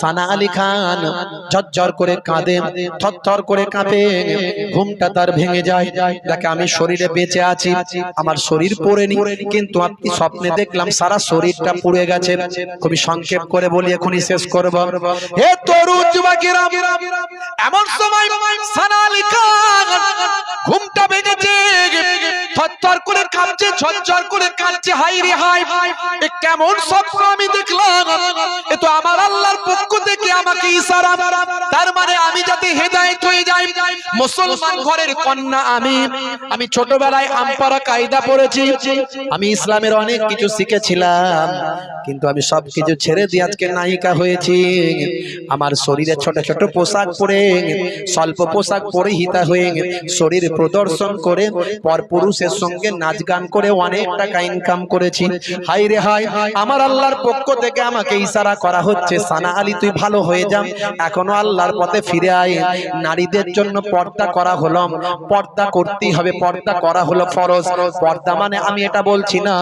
সানা আলী খান ঝরঝর করে কাঁদে থরথর করে কাঁপে ঘুমটা তার ভেঙে যায়। দেখে আমি শরীরে বেঁচে আছি। আমার শরীর পড়েনি, কিন্তু আপনি স্বপ্নে দেখলাম সারা শরীরটা পুড়ে গেছে। খুবই সংক্ষেপ করে বলি, এখনই শেষ করব। হে তরুণ যুবকেরা, এমন সময় সানা আলী খান ঘুমটা ভেঙেছে। থরথর করে কাঁপছে, ঝরঝর করে কাঁদছে। হাই রে হাই কেমন স্বপ্ন আমি দেখলাম। এ তো আমার আল্লাহর পক্ষ থেকে আমাকে ইশারা, তার মানে আমি যাতে হেদায়েত হয়ে যাই। মুসলমান ঘরের কন্যা আমি আমি ছোটবেলায় কায়দা পড়েছি। আমি ইসলামের অনেক কিছু শিখেছিলাম, কিন্তু আমি সব কিছু ছেড়ে দিয়ে আজকে নায়িকা হয়েছি। আমার শরীরে ছোট ছোট পোশাক পরে, স্বল্প পোশাক পরে হিতা হয়ে শরীর প্রদর্শন করে পরপুরুষের সঙ্গে নাচ গান করে অনেক টাকা ইনকাম করেছি। হাই রে হাই আমার আল্লাহর পক্ষ থেকে আমাকে ইশারা করা হচ্ছে। সানা আলী তুই ভালো হয়ে যাম। এখনও আল্লাহর পথে ফিরে আয়। নারীদের জন্য পর্দা করা হলো। পর্দা করতেই হবে পর্দা করা হলো ফরজ। পর্দা মানে আমি এটা বলছি না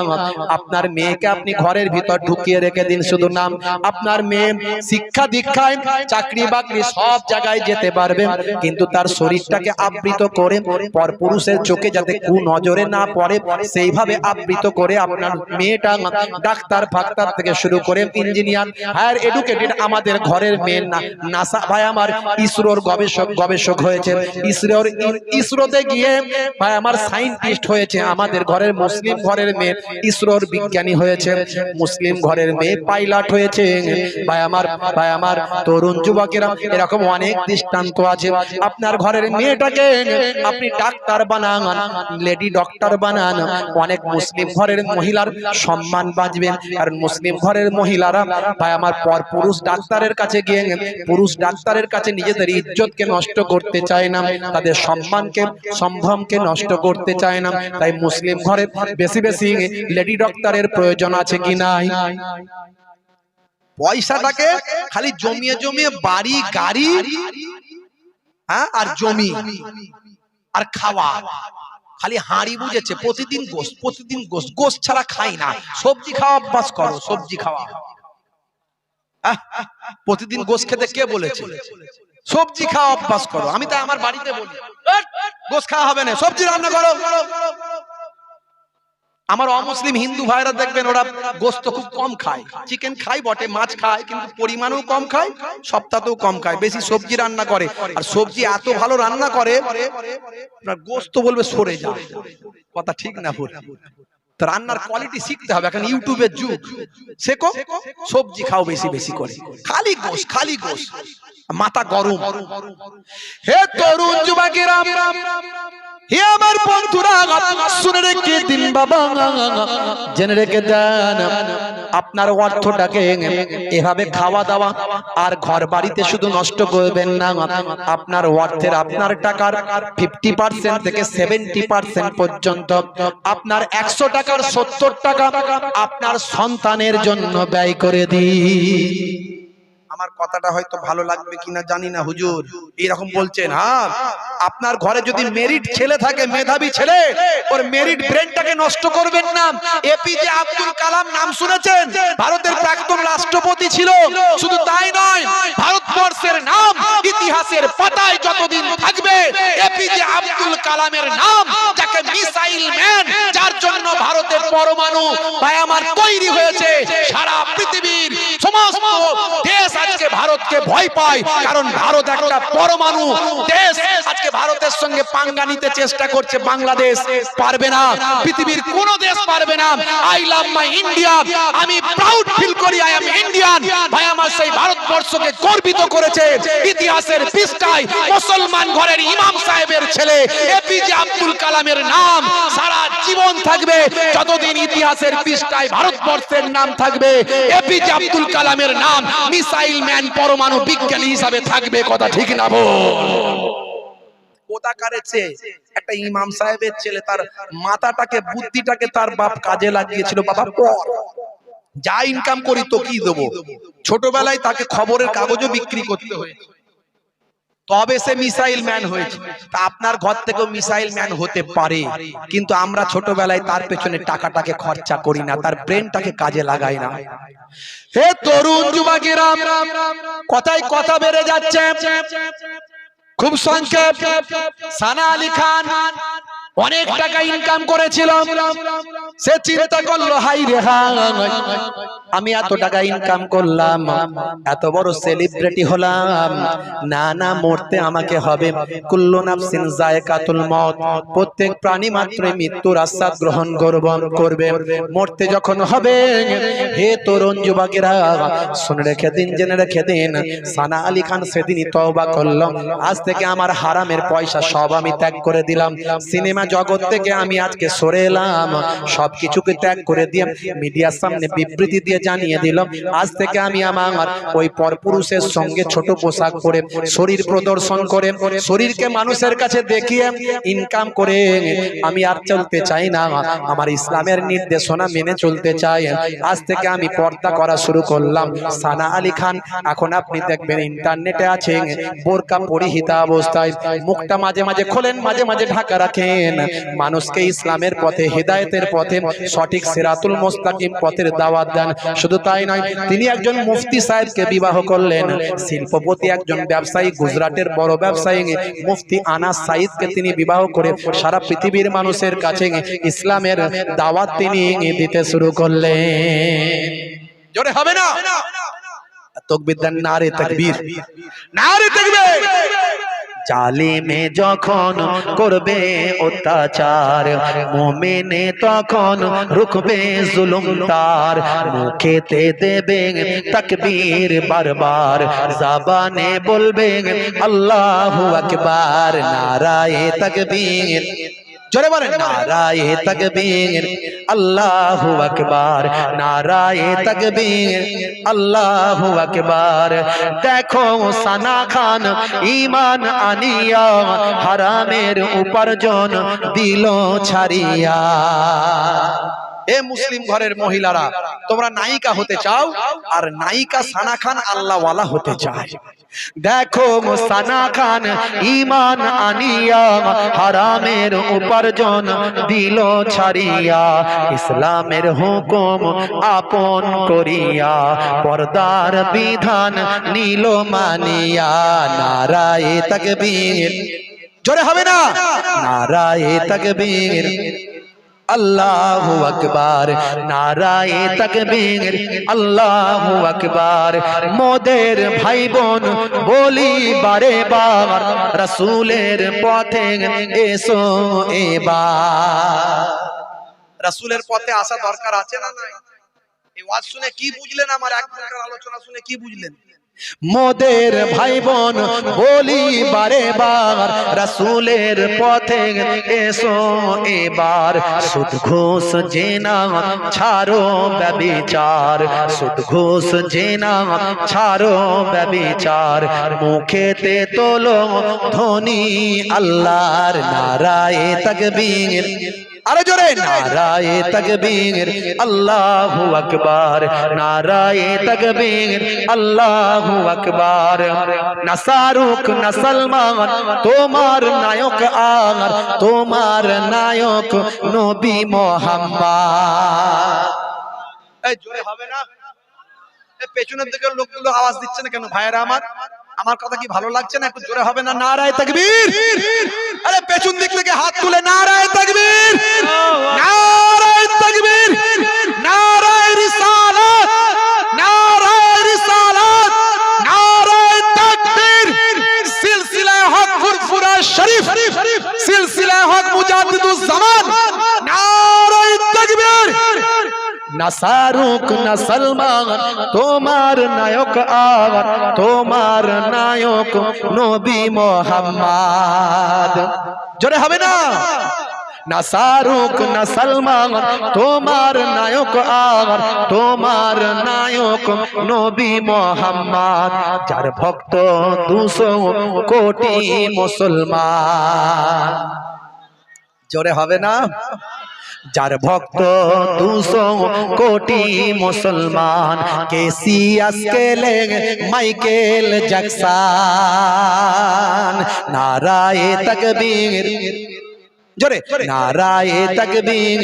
আপনার মেয়েকে আপনি ঘরের ভিতর ঢুকিয়ে রেখে দিন শুধু নাম। আপনার মেয়ে শিক্ষা দীক্ষায় চাকরি বাকরি সব জায়গায় যেতে পারবে কিন্তু তার শরীরটাকে আবৃত করে পরপুরুষের চোখে যাতে কু নজরে না পড়ে সেইভাবে আবৃত করে আপনার মেয়েটা ডাক্তার ফাক্তার থেকে শুরু করে ইঞ্জিনিয়ার হায়ার এডুকেটেড আমাদের ঘরের মেয়ে না নাসা ভাই আমার ইসরোর গবেষক গবেষক হয়েছে ইসরোর ইসরোতে গিয়ে ভাই আমার সায়েন্টিস্ট হয়েছে আমাদের ঘরের মুসলিম ঘরের মেয়ে ইসরোর বিজ্ঞানী হয়েছে মুসলিম ঘরের মেয়ে পাইলট হয়েছে ভাই আমার ভাই আমার তরুণ যুবকেরা এরকম অনেক দৃষ্টান্ত আছে। আপনার ঘরের মেয়েটাকে আপনি ডাক্তার বানান লেডি ডক্টর বানান। অনেক মুসলিম ঘরের মহিলার সম্মান বাঁচবেন কারণ মুসলিম ঘরের মহিলারা ভাই আমার পর পুরুষ ডাক্তারের কাছে গিয়ে পুরুষ ডাক্তারের কাছে নিজেদের ইজ্জতকে নষ্ট করতে চায় না, তাদের সম্মানকে, সম্ভ্রমকে নষ্ট করতে চায় না। তাই মুসলিম ঘরে বেশি বেশি লেডি ডক্টরের প্রয়োজন আছে কি নাই? পয়সাটাকে খালি জমিয়ে জমিয়ে বাড়ি, গাড়ি হ্যাঁ আর জমি, আর খাওয়া। খালি হাঁড়ি বুঝেছে, প্রতিদিন গোস প্রতিদিন গোস গোস ছাড়া খাই না। সবজি খাওয়া অভ্যাস করো, সবজি খাওয়া। প্রতিদিন গোস খেতে কে বলেছে? সবজি খাওয়া অভ্যাস করো, আমি তো আমার বাড়িতে বলি। গোস খাওয়া হবে না, সবজি রান্না করো। আমার অমুসলিম হিন্দু ভাইরা দেখবেন, ওরা গোস্ত খুব কম খায়। চিকেন খায় বটে, মাছ খায়, কিন্তু পরিমাণও কম খায়, সপ্তাহতেও কম খায়। বেশি সবজি রান্না করে, আর সবজি এত ভালো রান্না করে গোস্ত বলবে সরে যায়। কথা ঠিক না ভুল রান্নার কোয়ালিটি শিখতে হবে, এখন ইউটিউবের যুগ। শেখো, সবজি খাও বেশি বেশি করে। খালি গোস খালি গোস মাথা গরম। হে তরুণ যুবকেরা আমার বন্ধুরা শুনে রেখে দিন বাবা। জেনে রেখে দেন, আপনার অর্থটাকে এভাবে খাওয়া দাওয়া আর ঘর বাড়িতে শুধু নষ্ট করবেন না। আপনার অর্থের আপনার টাকার ফিফটি পার্সেন্ট থেকে সেভেন্টি পার্সেন্ট পর্যন্ত, আপনার একশো টাকার সত্তর টাকা আপনার সন্তানের জন্য ব্যয় করে দিই। আমার কথাটা হয়তো ভালো লাগবে কিনা জানি না, হুজুর। এরকম বলছেন হ্যাঁ। আপনার ঘরে যদি মেরিট ছেলে থাকে, মেধাবী ছেলে, ওর মেরিট ব্রেনটাকে নষ্ট করবেন না। এপিজে আব্দুল কালাম নাম শুনেছেন? ভারতের প্রাক্তন রাষ্ট্রপতি ছিল। শুধু তাই নয়, ভারতবর্ষের নাম ইতিহাসের পাতায় যতদিন থাকবে এপিজে আব্দুল কালামের নাম, যাকে মিসাইল ম্যান, যার জন্য ভারতের পরমাণু ভাই আমার তৈরি হয়েছে, সারা পৃথিবীর সমস্ত দেশ আজকে ভারতকে ভয় পায়, কারণ ভারত একটা পরমাণু দেশ। আজকে ভারতের সঙ্গে পাঙ্গা নিতে চেষ্টা করছে বাংলাদেশ। পারবে না, পৃথিবীর কোন দেশ পারবে না। আই লাভ মাই ইন্ডিয়া আমি প্রাউড ফিল করি আই এম ইন্ডিয়ান ভাই, আমার সেই ভারতবর্ষকে গর্বিত করেছে। ইতিহাসের পৃষ্ঠায় মুসলমান ঘরের ইমাম সাহেবের ছেলে এপিজে আব্দুল কালামের নাম, সারা জীবন থাকবে, যতদিন ইতিহাসের পৃষ্ঠায় ভারতবর্ষের নাম থাকবে এপিজে আব্দুল কালামের নাম মিসাইল ম্যান পরমাণু বিজ্ঞানী হিসাবে থাকবে, কথা ঠিক না বল একটা ইমাম সাহেবের ছেলে, তার মাথাটাকে, বুদ্ধিটাকে তার বাপ কাজে লাগিয়েছিল, বাবা পর। যা ইনকাম করি তো কি দেবো? ছোটবেলায় তাকে খবরের কাগজও বিক্রি করতে হয়েছে। তবে সে মিসাইল ম্যান হয়েছে। তা আপনার ঘর থেকেও মিসাইল ম্যান হতে পারে। কিন্তু আমরা ছোটবেলায় তার পেছনে টাকাটাকে খরচা করি না, তার ব্রেনটাকে কাজে লাগাই না। হে তরুণ যুবকেরা, কথায় কথা বেড়ে যাচ্ছে। খুব সংক্ষেপ। সানা আলী খান অনেক টাকা ইনকাম করেছিল সে চিন্তা করল হাই রে আমি এত টাকা ইনকাম করলাম এত বড় সেলিব্রিটি হলাম। না না মরতে আমাকে হবে কুল্লু নাফসিন জায়কাতুল মত প্রত্যেক প্রাণী মাত্রই মৃত্যুর আস্বাদ গ্রহণ করব করবে। মরতে যখন হবে হে তরুণ যুবকেরা শুনে রেখে দিন জেনে রেখে দিন। সানা আলী খান সেদিনই তওবা করল আজ থেকে আমার হারামের পয়সা সব আমি ত্যাগ করে দিলাম সিনেমা জগৎ থেকে আমি আজকে সরে এলাম। সবকিছুকে ত্যাগ করে দিয়ে মিডিয়ার সামনে বিবৃতি দিয়ে জানিয়ে দিলাম, আজ থেকে আমি আমার ওই পরপুরুষের সঙ্গে ছোট পোশাক পরে, শরীর প্রদর্শন করে, শরীরকে মানুষের কাছে দেখিয়ে ইনকাম করে আমি আর চলতে চাই না। আমার ইসলামের নির্দেশনা মেনে চলতে চাই। আজ থেকে আমি পর্দা করা শুরু করলাম। সানা আলী খান, এখন আপনি দেখবেন ইন্টারনেটে আছেন, বোরকা পরিহিতা অবস্থায়, মুখটা মাঝে মাঝে খোলেন, মাঝে মাঝে ঢাকা রাখেন। মানুষকে ইসলামের পথে, হেদায়েতের পথে, সঠিক সেরাতুল মোস্তাকিম পথের দাওয়াত দেন। শুধু তাই নয়, তিনি একজন মুফতি সাহেবকে বিবাহ করলেন। শিল্পপতি একজন ব্যবসায়ী, গুজরাটের বড় ব্যবসায়ী, মুফতি আনাস সাইদকে তিনি বিবাহ করে সারা পৃথিবীর মানুষের কাছে ইসলামের দাওয়াত তিনি দিতে শুরু করলেন। হবে না? তকবির দেন নারে তাকবীর। নারে তাকবীর! জালিমে যখন করবে অত্যাচার, মোমেনে তখন রুখবে জুলুম তার মুখেতে দেবে তাকবীর বারবার, জাবানে বলবে আল্লাহু আকবার, নারায়ে তাকবীর। জোরে বলেন। নারায়ে তাকবীর। আল্লাহু আকবার। নারায়ে তাকবীর। আল্লাহু আকবার। দেখো সানা খান ঈমান আনিয়া হারামের উপার্জন দিল ছাড়িয়া। এ মুসলিম ঘরের মহিলারা তোমরা নায়িকা হতে চাও আর নায়িকা সানা খান আল্লাহওয়ালা হতে চায়। দেখো সানা খান ইমান আনিয়া হারামের উপার্জন দিল ছাড়িয়া, ইসলামের হুকুম আপন করিয়া, পর্দার বিধান নীল মানিয়া, নারায়ে তাকবীর। জোরে হবে না? নারায়ে তাকবীর। আল্লাহু আকবার, নারায়ে তাকবীর, আল্লাহু আকবার। মোদের ভাই বোন বলি বারে বার, রাসূলের পথে এসো এবার। রাসূলের পথে আসা দরকার আছে না নাই? এই ওয়াজ শুনে কি বুঝলেন আমার এক ঘণ্টার আলোচনা শুনে কি বুঝলেন? মোদের ভাই বোন বলি বারে বার রাসূলের পথে এসো এবার। সুদ ঘুষ জেনা ছাড়ো ব্যবিচার। সুদ ঘুষ জেনা ছাড়ো ব্যবিচার। মুখেতে তোলো ধনী আল্লাহর নারায় তাকবীর। আরে জোরে। নারায়ে তাকবীর আল্লাহু আকবার। নারায়ে তাকবীর আল্লাহু আকবার। তোমার নায়ক আর তোমার নায়ক নবী মোহাম্মদ। এই জোরে হবে না? পেছনের দিকে লোকগুলো আওয়াজ দিচ্ছে না কেন ভাইয়েরা আমার? আমার কথা কি ভালো লাগছে না? একটু জোরে হবে না? নারায় তাকবীর। আরে পেছন দিক থেকে হাত তুলে নারায় তাকবীর। নারায় তাকবীর। নারায় রিসালাত। নারায় রিসালাত। নারায় তাকবীর। সিলসিলায় হক ফুরফুরা শরীফ। সিলসিলায় হক মুজাদ্দিদুজ জামান নারায় তাকবীর না শাহরুখ, না সলমান, তোমার নায়ক আর তোমার নায়ক নবী মোহাম্মদ। জোরে হবে না? না শাহরুখ, না সলমান, তোমার নায়ক আর তোমার নায়ক নবী মোহাম্মদ। যার ভক্ত দুশো কোটি মুসলমান। জোরে হবে না? যার ভক্ত দুশো কোটি মুসলমান কেসিয়াস কেলে মাইকেল জ্যাকসন। নারায়ে তকবীর। জোরে, নারায়ে তকবীর।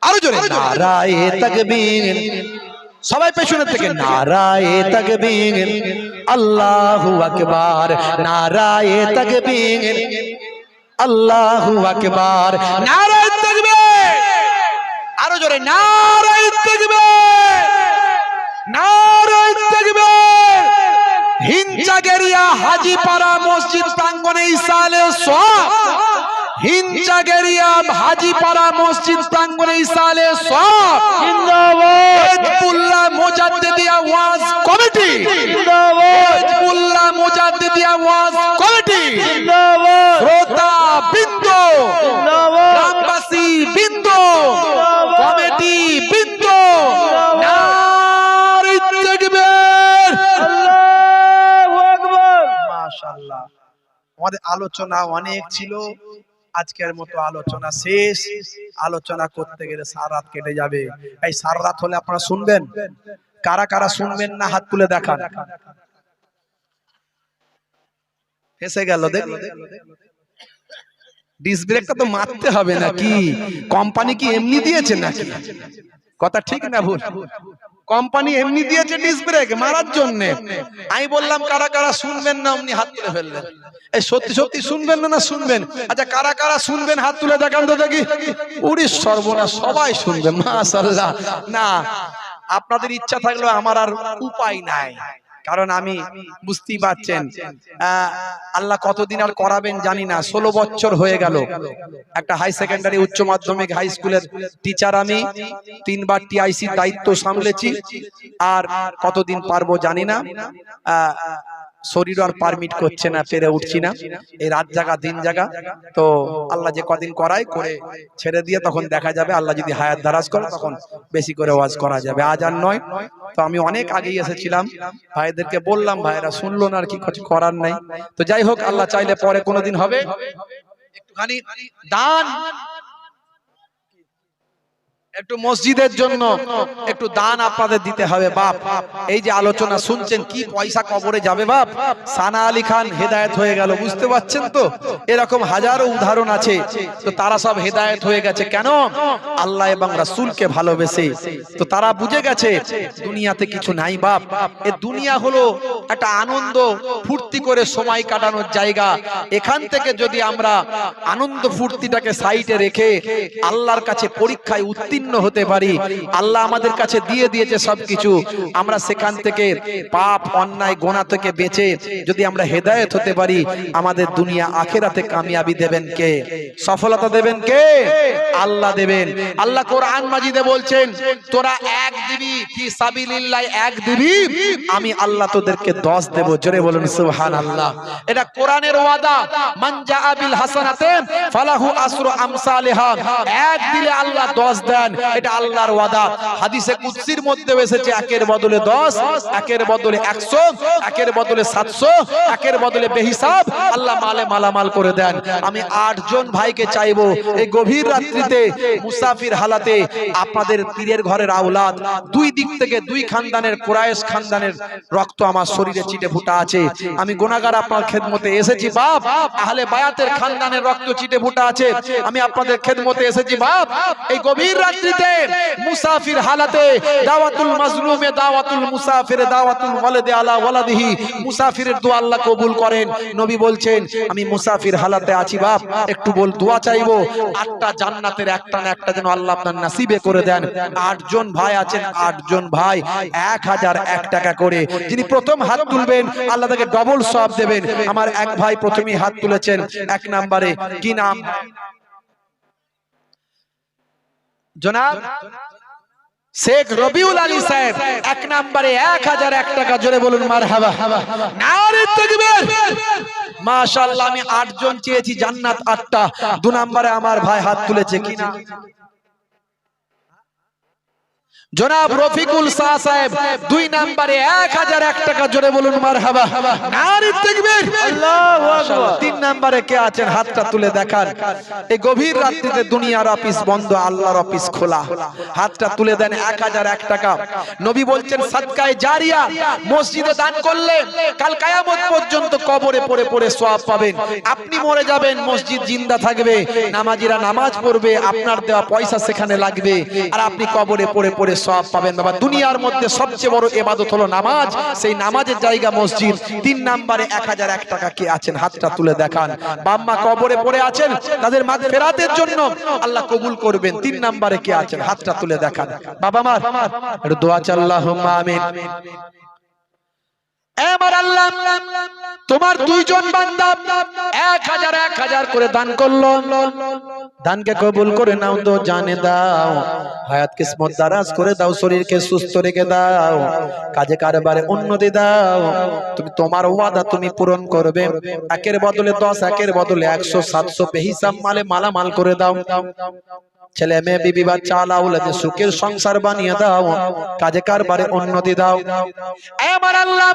আরও জোরে, নারায়ে তকবীর। সবাই পেছনের থেকে, নারায়ে তকবীর। আল্লাহু আকবার, নারায়ে তকবীর। আল্লাহু আকবার। নারায়ে তকবীর। আরও জোরে নারায়ে তকবীর। নারায়ে তকবীর। হিঞ্চাগেরিয়া হাজিপাড়া মসজিদ প্রাঙ্গণে ইসালে সওয়াব হিঞ্চাগেরিয়া হাজিপাড়া মসজিদ প্রাঙ্গণে ইসালে সওয়াব জিন্দাবাদ। মুজাদ্দিদিয়া ওয়াজ কমিটি। আমাদের আলোচনা অনেক ছিল। আজকের মতো আলোচনা শেষ। আলোচনা করতে গেলে সারা রাত কেটে যাবে। এই সারা রাত হলে আপনারা শুনবেন? কারা কারা শুনবেন না হাত তুলে দেখান। ফেসে গেল দেখ। ডিস ব্রেকটা তো মারতে হবে নাকি? কোম্পানি কি এমনি দিয়েছে নাকি? কথা ঠিক না ভুল? কোম্পানি এমনি দিয়েছে ডিস ব্রেক মারার জন্য। আমি বললাম, কারা কারা শুনবেন না, অমনি হাত তুলে ফেললেন। এই সত্যি সত্যি শুনবেন না না শুনবেন? আচ্ছা কারা কারা শুনবেন, হাত তুলে দেখান তো দেখি। উড়ি সর্বনা সবাই শুনবেন। মাশাআল্লাহ। না, আপনাদের ইচ্ছা থাকলেও আমার আর উপায় নাই। কারণ আমি বুঝতেই পারছেন আল্লাহ কতদিন আর করাবেন জানি না। ষোলো বছর হয়ে গেল। একটা হাই সেকেন্ডারি উচ্চ মাধ্যমিক হাই স্কুলের টিচার আমি। তিনবার টিআইসি দায়িত্ব সামলেছি। আর কতদিন পারব জানি না। শরীর আর পারমিট করছে না পেরে উঠছি না। এই রাত জাগা দিন জাগা। তো আল্লাহ যে কদিন করায় করে ছেড়ে দিয়ে তখন দেখা যাবে আল্লাহ যদি হায়াত দারাজ করে তখন বেশি করে ওয়াজ করা যাবে। আজ আর নয়। তো আমি অনেক আগেই এসেছিলাম। ভাইদেরকে বললাম ভাইরা শুনলো না আর কি কিছু করার নাই। তো যাই হোক আল্লাহ চাইলে পরে কোনোদিন হবে। একটুখানি দান। একটু মসজিদের জন্য একটু দান আপনাদের দিতে হবে, বাপ। এই যে আলোচনা শুনছেন, কি পয়সা কবরে যাবে, বাপ? সানা আলী খান হেদায়েত হয়ে গেল, বুঝতে পারছেন তো? এরকম হাজারো উদাহরণ আছে, তো তারা সব হেদায়েত হয়ে গেছে কেন? আল্লাহ এবং রাসূলকে ভালোবেসে। তো তারা বুঝে গেছে, দুনিয়াতে কিছু নাই, বাপ। এ দুনিয়া হলো একটা আনন্দ, ফুর্তি করে সময় কাটানোর জায়গা। এখান থেকে যদি আমরা আনন্দ ফুর্তিটাকে সাইডে রেখে আল্লাহর কাছে পরীক্ষায় উত্তীর্ণ হতে পারি। আল্লাহ আমাদের কাছে দিয়ে দিয়েছে সবকিছু। আমরা সেখান থেকে পাপ, অন্যায়, গোনা থেকে বেঁচে যদি আমরা হেদায়েত হতে পারি, আমাদের দুনিয়া আখেরাতে কামিয়াবি দেবেন কে? সফলতা দেবেন কে? আল্লাহ দেবেন। আল্লাহ কোরআন মাজিদে বলছেন, তোরা এক দিবি ফি সাবিলিল্লাহ, এক দিবি আমি আল্লাহ তোদেরকে 10 দেব। জোরে বলুন, সুবহানাল্লাহ। এটা কোরআনের ওয়াদা। মান জাআ বিল হাসানাতে, ফালাহু আসরু আমসালিহা। এক দিলে আল্লাহ 10 দেন। এটা আল্লাহর ওয়াদা। হাদিসে কুদসির মধ্যে এসেছে, একের বদলে 10 একের বদলে 100 একের বদলে 700 একের বদলে বেহিসাব। আল্লাহ মালে মালামাল করে দেন। আমি ভাইকে এই গভীর রাত্রিতে মুসাফির হালাতে আপনাদের পীরের ঘরের আওলাদ, দুই দিক থেকে দুই খানদানের খানদানের রক্ত আমার শরীরে চিটে ফুটা আছে। আমি গুনাহগার আপনার খেদমতে এসেছি, বাপ। আহলে বায়াতের খানদানের রক্ত চিটে ফুটা আছে। আমি আপনাদের খেদমতে এসেছি, বাপ। এই গভীর রাত্রিতে মুসাফির হালাতে দাওয়াতুল মাজলুমে দাওয়াতুল মুসাফির দাওয়াতুল ওয়ালাদে আলা ওয়ালাদিহি, মুসাফিরের দোয়া আল্লাহ কবুল করেন। নবী বলছেন, আমি মুসাফির হালাতে আছি বাপ, একটু বল, দোয়া চাইব। আটটা জান্নাতের একটা না একটা যেন আল্লাহ আপনার নাসিবে করে দেন। আটজন ভাই আছেন, আটজন ভাই, এক হাজার এক টাকা করে। যিনি প্রথম হাত তুলবেন, আল্লাহ তাকে ডবল সব দেবেন। আমার এক ভাই প্রথমেই হাত তুলেছেন, এক নাম্বারে। কি নাম? জনাব, শেখ রবিউল আলী সাহেব, এক নম্বরে এক হাজার এক টাকা জোরে বলুন মার হাবা তাকবীর আমি আটজন চেয়েছি জান্নাত আটটা। দু নম্বরে আমার ভাই হাত তুলেছে কি না জনাব রফিকুল শাহ সাহেব দুই নাম্বারে এক হাজার এক টাকা জোরে বলুন মার হাবা তিন নাম্বারে কে আছেন? হাতটা তুলে দেখান। এই গভীর রাত্রিতে দুনিয়ার অফিস বন্ধ আল্লাহর অফিস খোলা। হাতটা তুলে দেন এক হাজার এক টাকা। নবী বলছেন সাদকায় জারিয়া মসজিদে দান করলে কাল কায়ামত পর্যন্ত কবরে পড়ে পড়ে সওয়াব পাবেন। আপনি মরে যাবেন মসজিদ জিন্দা থাকবে। নামাজিরা নামাজ পড়বে আপনার দেওয়া পয়সা সেখানে লাগবে। আর আপনি কবরে পড়ে পড়ে সওয়াব পাবেন বাবা। দুনিয়ার মধ্যে সবচেয়ে বড় এবাদত হলো নামাজ। সেই নামাজের জায়গা মসজিদ। তিন নাম্বারে এক হাজার এক টাকা কে আছেন? হাতটা তুলে দেখান। বাম্মা কবরে পড়ে আছেন। তাদের মাঝে ফেরাতের জন্য আল্লাহ কবুল করবেন। তিন নাম্বারে কে আছেন? হাতটা তুলে দেখান। বাবা মার দোয়া চাল্লাহ আমিন। তোমার দুইজন বান্দা এক হাজার এক হাজার করে দান করল। দানকে কবুল করে নাও তো, জানে দাও। হায়াত কিসমত দারাজ করে দাও, শরীরকে সুস্থ রেখে দাও। কাজে কারবারে উন্নতি দাও। তুমি তোমার ওয়াদা তুমি পূরণ করবে। একের বদলে দশ, একের বদলে একশো, সাতশো বেহিসাব মালে মালামাল করে দাও। ছেলে মেয়ে, বিবি বাচ্চা আলাউলাদে সুখের সংসার বানিয়ে দাও, কাজে কারবারে উন্নতি দাও। আমার আল্লাহ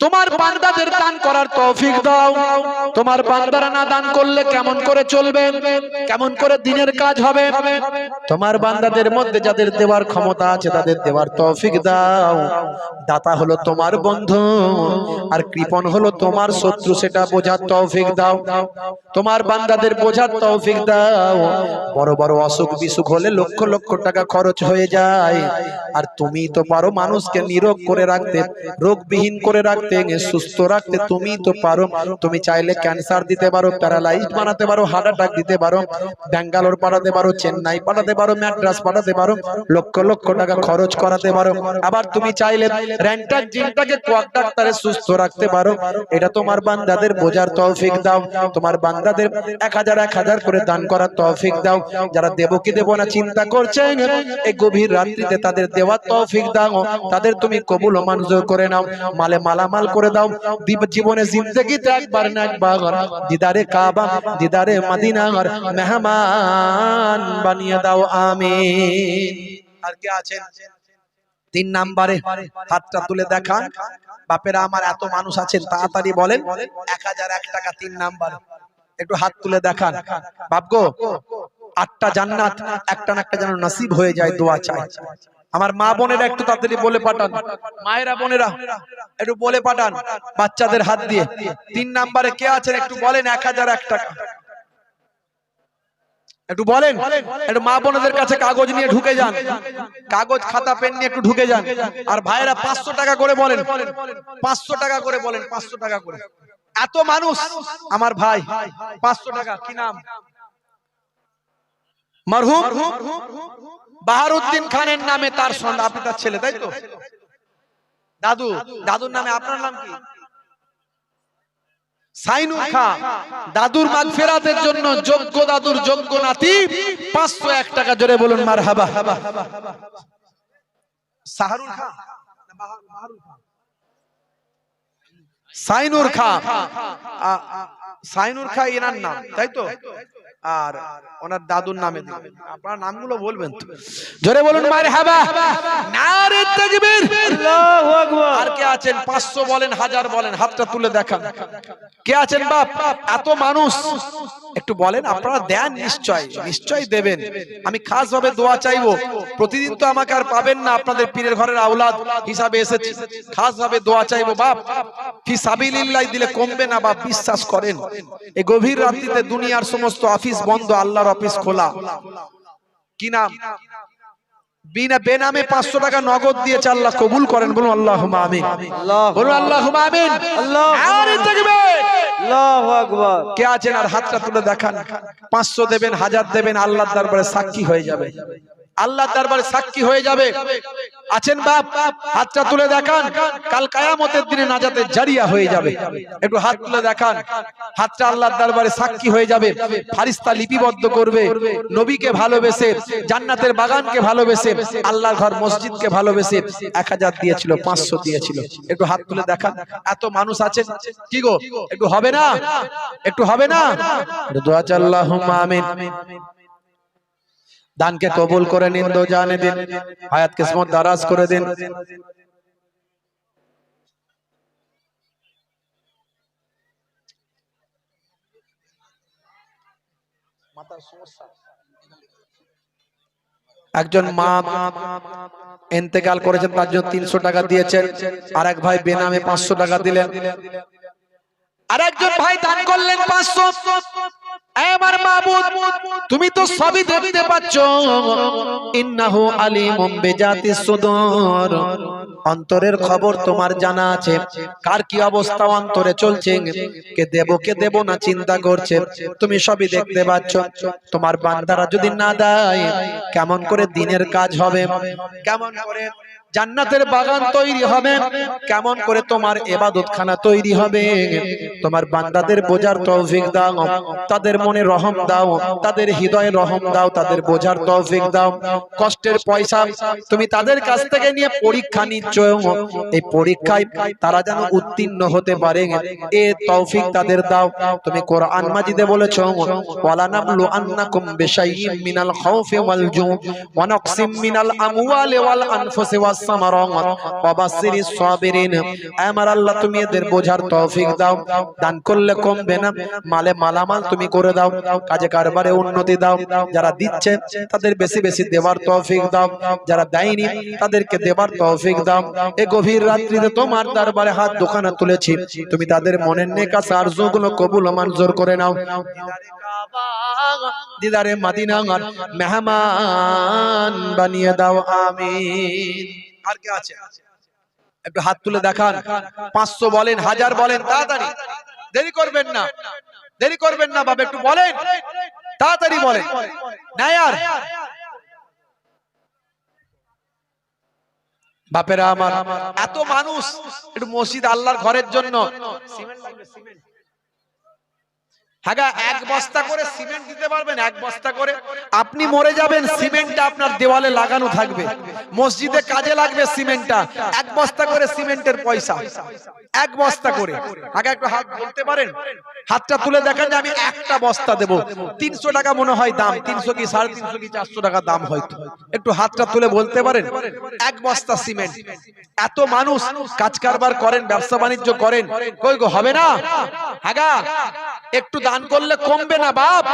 তোমার বান্দাদের দান করার তৌফিক দাও। তোমার বান্দারা না দান করলে কেমন করে চলবে? কেমন করে দিনের কাজ হবে? তোমার বান্দাদের মধ্যে যাদের দেওয়ার ক্ষমতা আছে, তাদের দেওয়ার তৌফিক দাও। দাতা হলো তোমার বন্ধু, আর কৃপণ হলো তোমার শত্রু, সেটা বোঝার তৌফিক দাও। তোমার বান্দাদের বোঝার তৌফিক দাও। বড় বড় অসুখ বিসুখ হলে লক্ষ লক্ষ টাকা খরচ হয়ে যায়। আর তুমি তো পারো মানুষকে নিরোগ করে রাখতে, রোগবিহীন করে রাখতে। সুস্থ রাখতে তুমি তো পারো। তুমি চাইলে ক্যান্সার দিতে পারো প্যারালাইজড বানাতে পারো হার্ট অ্যাটাক দিতে পারো ব্যাঙ্গালোর পাঠাতে পারো চেন্নাই পাঠাতে পারো ম্যাড্রাস পাঠাতে পারো লক্ষ লক্ষ টাকা খরচ করাতে পারো। আবার তুমি চাইলে র্যান্টাক জিনটাকে কোয়াক ডাক্তারে সুস্থ রাখতে পারো। এটা তোমার বান্দাদের বোঝার তৌফিক দাও। তোমার বান্দাদের এক হাজার এক হাজার করে দান করার তৌফিক দাও। যারা দেব কি দেব না চিন্তা করছেন এই গভীর রাত্রিতে তাদের দেওয়ার তৌফিক দাও। তাদের তুমি কবুল ও মঞ্জুর করে নাও। মালে মালামাল করে দাও। জীবনে জিন্দগিতে একবার না একবার দিদারে কাবা, দিদারে মদিনার মেহমান বানিয়ে দাও, আমিন। আর কে আছেন? তিন নাম্বারে, হাতটা তুলে দেখান। বাপেরা, আমার এত মানুষ আছেন, তাড়াতাড়ি বলেন। এক হাজার এক টাকা তিন নাম্বার। একটু হাত তুলে দেখান। বাপগো, আটটা জান্নাত একটা না একটা যেন নসিব হয়ে যায়, দোয়া চাই। আমার মা বোনেরা একটু তাড়াতাড়ি বলে পাঠান। মায়েরা বোনেরা একটু বলে পাঠান। বাচ্চাদের হাত দিয়ে। তিন নাম্বারে কে আছেন একটু বলেন এক হাজার এক টাকা। একটু বলেন একটু মা বোনদের কাছে কাগজ নিয়ে ঢুকে যান। কাগজ খাতা পেন নিয়ে একটু ঢুকে যান। আর ভাইরা পাঁচশো টাকা করে বলেন। পাঁচশো টাকা করে বলেন পাঁচশো টাকা করে। এত মানুষ আমার ভাই পাঁচশো টাকা কি নাম? মারহুম? বাহারুদ্দিন খানের নামে তার আপনি তার ছেলে, তাই তো? দাদু, দাদুর নামে আপনার নাম কি? জন্য যোগ্য দাদুর যোগ্য নাতি পাঁচশো এক টাকা জোরে বলুন মার হাবা? সাইনুর খা। সাইনুর খা এনার নাম, তাই তো? আর ওনার দাদুর নামে দিবেন। আপনার নামগুলো বলবেন তো। জোরে বলুন মার হাবা নারে তাকবীর। আর কে আছেন? পাঁচশো বলেন হাজার বলেন হাতটা তুলে দেখান। কে আছেন বাপ? এত মানুষ। একটু বলেন আপনারা দেন নিশ্চয় নিশ্চয় দেবেন। আমি খাস ভাবে দোয়া চাইব। প্রতিদিন তো আমাকে আর পাবেন না আপনাদের পীরের ঘরের আওলাদ হিসাবে এসেছি। খাস ভাবে দোয়া চাইব বাপ। ফি সাবিলিল্লাহ দিলে কমবে না বাপ। বিশ্বাস করেন। এই গভীর রাত্রিতে দুনিয়ার সমস্ত অফিস বন্ধ আল্লাহর অফিস খোলা। কি নাম? বিনা বেনামে পাঁচশো টাকা নগদ দিয়েছে আল্লাহ কবুল করেন বলুন আল্লাহ আমিন। বলুন আল্লাহ আমিন। কে আছেন আর হাতটা তুলে দেখান। পাঁচশো দেবেন হাজার দেবেন আল্লাহ দরবারে সাক্ষী হয়ে যাবে। আল্লাহর দরবারে সাক্ষী হয়ে যাবে। আছেন বাপ হাতটা তুলে দেখান। কাল কায়ামতের দিনে নাজাতে জারিয়া হয়ে যাবে। একটু হাত তুলে দেখান। হাতটা আল্লাহর দরবারে সাক্ষী হয়ে যাবে। ফারিস্তা লিপিবদ্ধ করবে। নবীকে ভালোবেসে জান্নাতের বাগানকে ভালোবেসে আল্লাহর ঘর মসজিদকে ভালোবেসে এক হাজার দিয়েছিল পাঁচশো দিয়েছিল। একটু হাত তুলে দেখান। এত মানুষ আছেন। কি গো? একটু হবে না? একটু হবে না? দোয়া চাল্লাহ আমিন। দানকে কবুল করে নিন দো জানে দিন হায়াত কিসমত দারাজ করে দিন। একজন মা ইন্তেকাল করেছেন, তার জন্য তিনশো টাকা দিয়েছেন। আর এক ভাই বেনামে পাঁচশো টাকা দিলেন। আর একজন ভাই দান করলেন পাঁচশো। আমার মাবুদ, তুমি তো সবই দেখতে পাচ্ছ ইন্নাহু সুদূর। অন্তরের খবর তোমার জানা আছে। কার কি অবস্থা অন্তরে চলছে? কে দেব কে দেব না চিন্তা করছে। তুমি সবই দেখতে পাচ্ছ। তোমার বান্দারা যদি না দেয়, কেমন করে দিনের কাজ হবে? কেমন করে জান্নাতের বাগান তৈরি হবে। কেমন করে তোমার এবাদতখানা তৈরি হবে? তোমার বান্দাদের বোঝার তৌফিক দাও। তাদের মনে রহম দাও। তাদের হৃদয়ে রহম দাও। তাদের বোঝার তৌফিক দাও। কষ্টের পয়সা তুমি তাদের কাছ থেকে নিয়ে পরীক্ষা নিচ্ছ এই পরীক্ষায় তারা যেন উত্তীর্ণ হতে পারে। এ তৌফিক তাদের দাও। তুমি কোরআন মাজিদে বলেছ ওয়ালা নাবলু আন্নাকুম বিশাইয়্যিম মিনাল খাউফি ওয়াল জু ওয়া নাকসিম মিনাল আমওয়ালি ওয়াল আনফুসি ওয়াস আমার কারবারে উন্নতি দাও। যারা দিচ্ছে, তাদের বেশি বেশি দেওয়ার তৌফিক দাও। যারা দেয়নি, তাদেরকে দেবার তৌফিক দাও। এ গভীর রাত্রিতে তোমার দরবারে হাত দোকানে তুলেছি। তুমি তাদের মনের নেকা সারজুগুলো কবুল মঞ্জুর করে নাও। দিদারে মেহমান বানিয়ে দাও, আমিন। আর কে আছে? একটু হাত তুলে দেখান। পাঁচশো বলেন হাজার বলেন তাড়াতাড়ি। দেরি করবেন না। দেরি করবেন না বাবা একটু বলেন। তাড়াতাড়ি বলেন। না আর। বাপেরা আমার এত মানুষ একটু মসজিদ আল্লাহর ঘরের জন্য। হ্যাঁ গা, এক বস্তা করে সিমেন্ট দিতে পারবেন এক বস্তা করে। আপনি মরে যাবেন সিমেন্টটা আপনার দেওয়ালে লাগানো থাকবে। মসজিদে কাজে লাগবে সিমেন্টটা। এক বস্তা করে সিমেন্টের পয়সা। এক বস্তা করে। আগে একটু হাত বলতে পারেন? হাতটা তুলে দেখেন যে আমি একটা বস্তা দেব। তিনশো টাকা মনে হয় দাম। তিনশো কি সাড়ে তিনশো কি চারশো টাকা দাম হয়তো। একটু হাতটা তুলে বলতে পারেন? এক বস্তা সিমেন্ট। এত মানুষ কাজ কারবার করেন ব্যবসা বাণিজ্য করেন। কই গো হবে না? হ্যাঁ গা, একটু দান করলে কমবে না, বাপ?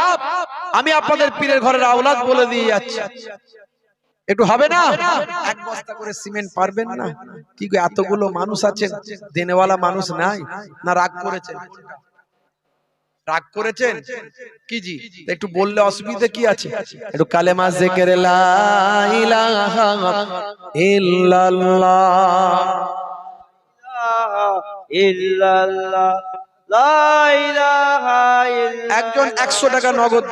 আমি আপনাদের পীরের ঘরের আওলাদ বলে দিয়ে যাচ্ছি। একটু হবে না? এক বস্তা করে সিমেন্ট পারবেন না? কি এতগুলো মানুষ আছেন? দেনেওয়ালা মানুষ নাই? না, রাগ করেছেন। রাগ করেছেন? কি জি? একটু বললে অসুবিধা কি আছে? একটু কালেমা জেকের, লা ইলাহা ইল্লাল্লাহ। ইল্লাল্লাহ। একজন একশো টাকা নগদ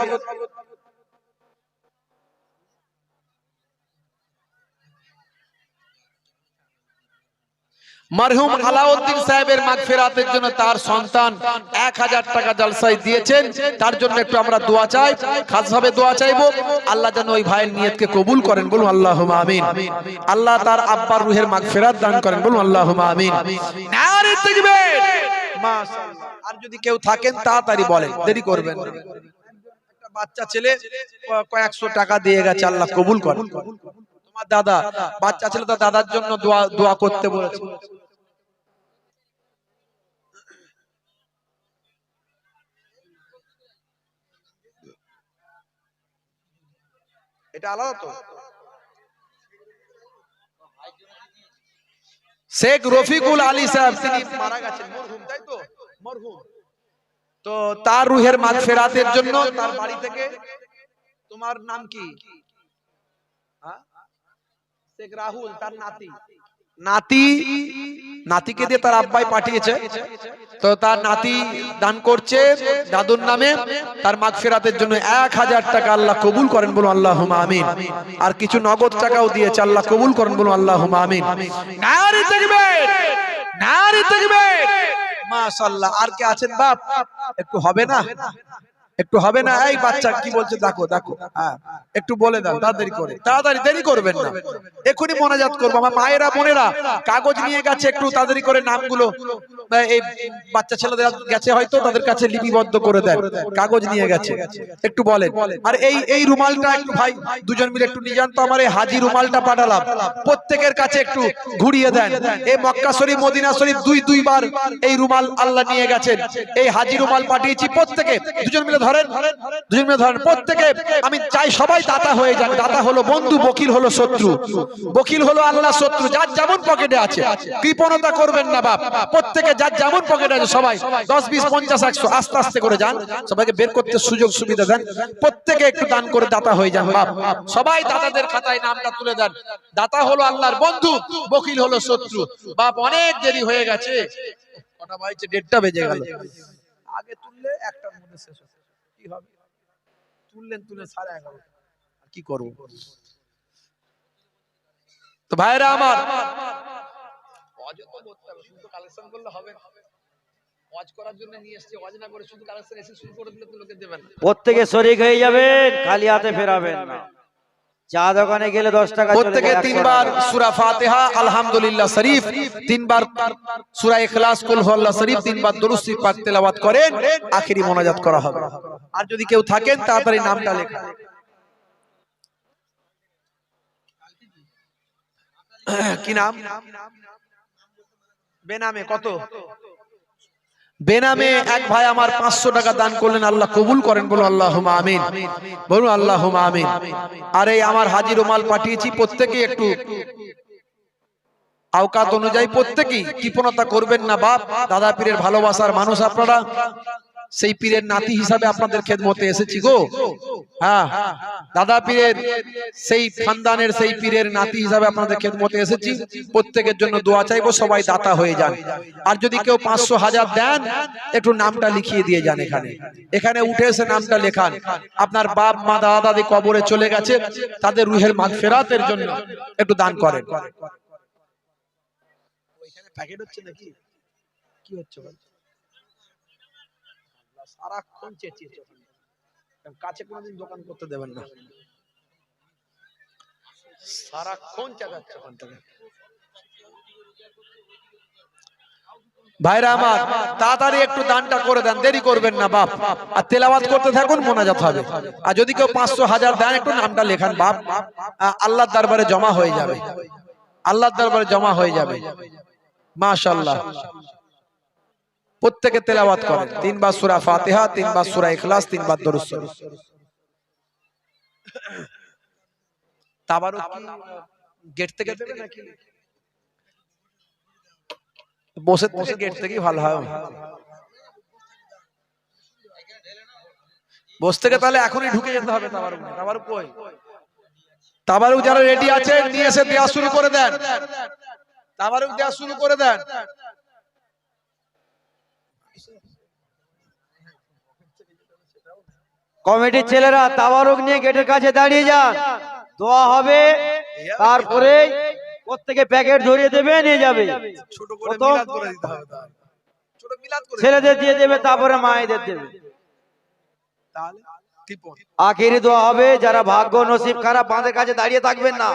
মারহুম আলাউদ্দিন সাহেবের মাগফিরাতের জন্য তার সন্তান এক হাজার টাকা জলসায় দিয়েছেন। তার জন্য একটু আমরা দোয়া চাই। খাস ভাবে দোয়া চাইব। আল্লাহ যেন ওই ভাইয়ের নিয়তকে কবুল করেন। বলুন আল্লাহ আমিন। আল্লাহ তার আব্বার রুহের মাগফিরাত দান করেন। বলুন আল্লাহ আমিন। আর যদি কেউ থাকেন, তাড়াতাড়ি বলেন, দেরি করবেন বাচ্চা ছেলে কয়েকশো টাকা দিয়ে গেছে, আল্লাহ কবুল করেন তোমার দাদা, বাচ্চা ছেলে তো দাদার জন্য দোয়া দোয়া করতে বলেছে। এটা আলাদা তো? শেখ রফিকুল আলী সাহেব তিনি মারা গেছেন। মরহুম তাই তো? মরহুম। তো তার রুহের মাগফিরাতের জন্য তার বাড়ি থেকে তোমার নাম কি? শেখ রাহুল তার নাতি। নাতি, নাতিকে দিয়ে তার আব্বাই পাঠিয়েছে। তো তার নাতি দান করছে দাদুর নামে। তার মাগফিরাতের জন্য এক হাজার টাকা আল্লাহ কবুল করেন বলুন আল্লাহ আমিন। আর কিছু নগদ টাকাও দিয়েছে আল্লাহ কবুল করেন বলুন আল্লাহ আমিন। নারী তাকবীর নারী তাকবীর মাশাআল্লাহ, আর কে আছেন বাপ? একটু হবে না? একটু হবে না? এই বাচ্চা কি বলছে? দেখো দেখো। হ্যাঁ একটু বলে দাও তাড়াতাড়ি করে। তাড়াতাড়ি দেরি করবেন না। এখনই মোনাজাত করব। আমার মায়েরা বোনেরা কাগজ নিয়ে গেছে একটু তাড়াতাড়ি করে নামগুলো। এই বাচ্চা ছেলেদের গেছে হয়তো তাদের কাছে লিপিবদ্ধ করে দেন। কাগজ নিয়ে গেছে। একটু বলেন। আর এই এই রুমালটা একটু ভাই দুজন মিলে একটু নিয়ে যান তো আমার এই হাজি রুমালটা পাঠালাম। প্রত্যেকের কাছে একটু ঘুরিয়ে দেন। এই মক্কা শরীফ মদিনা শরীফ দুই দুইবার এই রুমাল আল্লাহ নিয়ে গেছেন। এই হাজি রুমাল পাঠিয়েছি প্রত্যেকে। দুজন মিলে সবাই দাতা হয়ে যান দাতা বন্ধু, বকিল হলো শত্রু। বকিল হলো আল্লাহ শত্রু, যার যেমন পকেটে আছে। কৃপণতা করবেন না বাপ। প্রত্যেকে যার যেমন পকেটে আছে, সবাই দশ, বিশ, পঞ্চাশ, একশো, আস্তে আস্তে করে যান। সবাইকে বের করতে সুযোগ, সুবিধা দেন। প্রত্যেকে একটু দান করে দাতা হয়ে যান, বাপ। সবাই দাতাদের খাতায় নামটা তুলে দেন। দাতা হলো আল্লাহর বন্ধু, বকিল হলো শত্রু। বাপ, অনেক দেরি হয়ে গেছে। কটা বাজছে? দেড়টা বেজে গেল। আগে তুললে একটার মধ্যে শেষ হতো হবে তুললেন তুলে সাড়ে এগারো। কি করব? তো ভাইরা আমার শুধু কালেকশন করলে হবে না। করার জন্য নিয়ে এসেছি ওয়াজ না করে শুধু কালেকশন এসে শুরু করে দিলে তো দেবেন না। প্রত্যেকে শরিক হয়ে যাবেন খালি হাতে ফেরাবেন না। চা দোকানে গেলে দশ টাকা প্রত্যেকে তিনবার। সূরা ফাতিহা আলহামদুলিল্লাহ শরীফ তিনবার সূরা ইখলাস কুল হুয়াল্লাহ শরীফ তিনবার শরীফ পাক তেলাওয়াত করেন আখেরি মোনাজাত করা হবে। আর যদি কেউ থাকেন তাড়াতাড়ি নামটা লেখা। কি নাম? বেনামে কত? বেনামে এক ভাই আমার পাঁচশো টাকা দান করলেন আল্লাহ কবুল করেন বলুন আল্লাহ আমিন। বলুন আল্লাহ আমিন। আর এই আমার হাজির রুমাল পাঠিয়েছি প্রত্যেকে একটু। আওকাত অনুযায়ী প্রত্যেকেই কৃপণতা করবেন না বাপ। দাদা পীরের ভালোবাসার মানুষ আপনারা। সেই পীরের নাতি হিসাবে আপনাদের খেদমতে এসেছি গো। হ্যাঁ দাদা পীরের সেই খানদানের সেই পীরের নাতি হিসাবে আপনাদের খেদমতে এসেছি। প্রত্যেকের জন্য দোয়া চাইব, সবাই দাতা হয়ে যান। আর যদি কেউ পাঁচশো হাজার দেন, একটু নামটা লিখিয়ে দিয়ে যান এখানে। এখানে উঠে এসে নামটা লেখান। আপনার বাপ, মা দাদা দাদি কবরে চলে গেছে, তাদের রুহের মাগফিরাতের জন্য একটু দান করেন। প্যাকেট হচ্ছে নাকি? কি হচ্ছে? সারাক্ষণ চেঁচিয়েছে ওখানে। কাছে কোনোদিন দোকান করতে দেবেন না। সারাক্ষণ চেঁচাচ্ছে ওখান থেকে। ভাইরা আমার, তাড়াতাড়ি একটু দানটা করে দেন, দেরি করবেন না, বাপ। আর তেলাওয়াত করতে থাকুন, মোনাজাত হবে। আর যদি কেউ পাঁচশো হাজার দেন, একটু নামটা লেখান, বাপ। আল্লাহর দরবারে জমা হয়ে যাবে। আল্লাহর দরবারে জমা হয়ে যাবে। মাশাআল্লাহ। প্রত্যেকে তেলাওয়াত করেন। তিনবার সূরা ফাতিহা, তিনবার সূরা ইখলাস, তিনবার দরুদ গেট থেকে ভালো হয়। বস থেকে তাহলে এখনই ঢুকে যেতে হবে তাবারুক যারা রেডি আছে, নিয়ে এসে দেওয়া শুরু করে দেন। তাবারুক দেওয়া শুরু করে দেন। কমিটির ছেলেরা তাবারক নিয়ে গেটের কাছে দাঁড়িয়ে যান। দোয়া হবে তারপরে প্রত্যেকে প্যাকেট ধরিয়ে দেবে নিয়ে যাবে। ছোট করে মিলাদ করে দিতে হবে ছোট মিলাদ করে ছেলেদের দিয়ে দেবে তারপরে মায়েদের দেবে। তাহলে আখেরি দোয়া হবে যারা ভাগ্য নসিব খারাপ বাঁধের কাছে দাঁড়িয়ে থাকবেন না।